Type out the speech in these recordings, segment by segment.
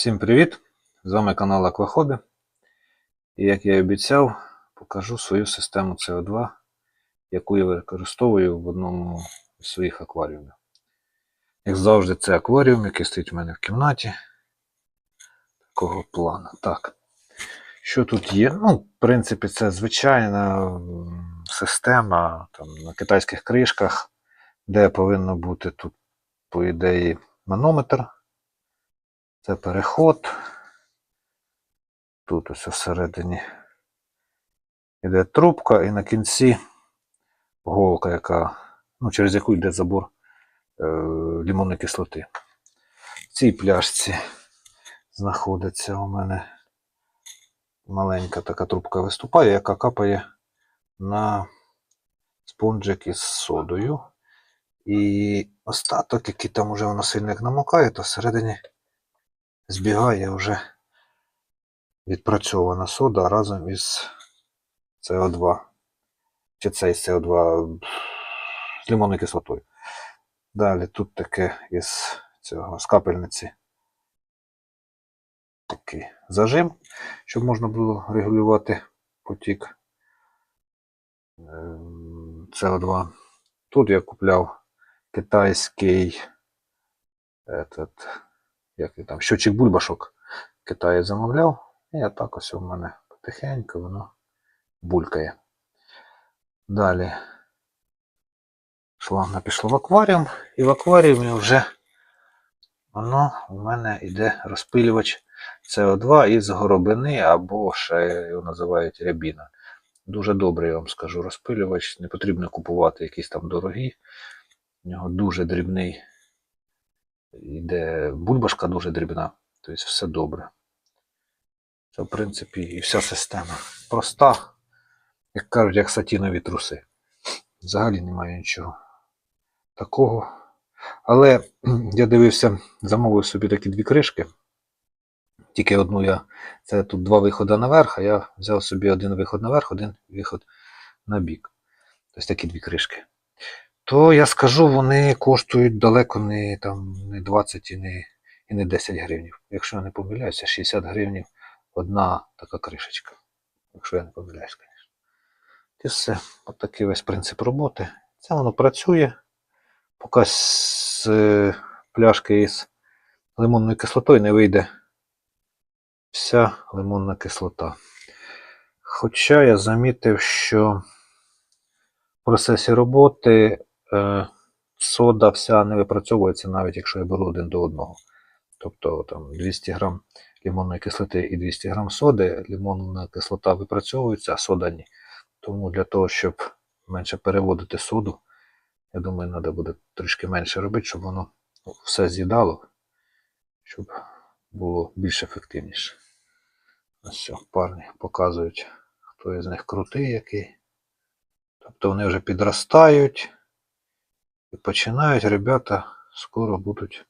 Всім привіт! З вами канал Аквахобі. І як я і обіцяв, покажу свою систему CO2, яку я використовую в одному з своїх акваріумів. Як завжди, це акваріум, який стоїть у мене в кімнаті. Такого плану. Так. Що тут є? Ну, в принципі, це звичайна система там, на китайських кришках, де повинно бути тут, по ідеї, манометр. Це переход. Тут ось всередині йде трубка, і на кінці голка, яка, ну, через яку йде забор е, лимонної кислоти. В цій пляшці знаходиться у мене маленька така трубка виступає, яка капає на спонжик із содою. І остаток, який там уже воно сильно як намокає, то всередині збігає вже відпрацьована сода разом із СО2. Чи цей СО2 з лимонною кислотою. Далі тут таке із цього з капельниці такий зажим, щоб можна було регулювати потік ем, СО2. Тут я купляв китайський этот, як він там, щочик бульбашок Китаї замовляв. І так ось у мене потихеньку воно булькає. Далі шланга пішла в акваріум, і в акваріумі вже воно у мене йде розпилювач СО2 із горобини або ще його називають рябіна. Дуже добрий, я вам скажу, розпилювач. Не потрібно купувати якісь там дорогі. У нього дуже дрібний йде бульбашка дуже дрібна, тобто все добре. Це, в принципі, і вся система. Проста, як кажуть, як сатінові труси. Взагалі немає нічого такого. Але я дивився, замовив собі такі дві кришки. Тільки одну я. Це тут два виходи наверх, а я взяв собі один виход наверх, один виход на бік. Тобто такі дві кришки то я скажу, вони коштують далеко не, там, не 20 і не, і не 10 гривнів. Якщо я не помиляюся, 60 гривнів одна така кришечка. Якщо я не помиляюсь, звісно. І все. От такий весь принцип роботи. Це воно працює. Поки з е, пляшки із лимонною кислотою не вийде вся лимонна кислота. Хоча я замітив, що в процесі роботи сода вся не випрацьовується, навіть якщо я беру один до одного. Тобто там 200 грам лимонної кислоти і 200 грам соди, лимонна кислота випрацьовується, а сода ні. Тому для того, щоб менше переводити соду, я думаю, треба буде трішки менше робити, щоб воно ну, все з'їдало, щоб було більш ефективніше. Ось все, парні показують, хто із них крутий який. Тобто вони вже підростають і починають ребята скоро будуть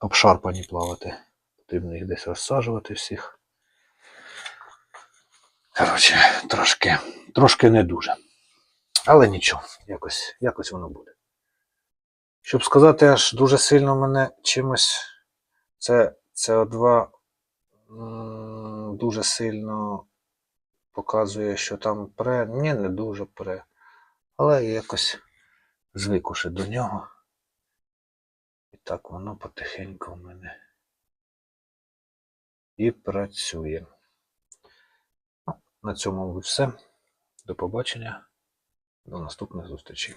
обшарпані плавати. Потрібно їх десь розсаджувати всіх. Коротше, трошки, трошки не дуже. Але нічого, якось, якось воно буде. Щоб сказати, аж дуже сильно мене чимось це СО2 дуже сильно показує, що там пре. Ні, не дуже пре. Але якось звик уже до нього. І так воно потихеньку в мене і працює. На цьому все. До побачення. До наступних зустрічей.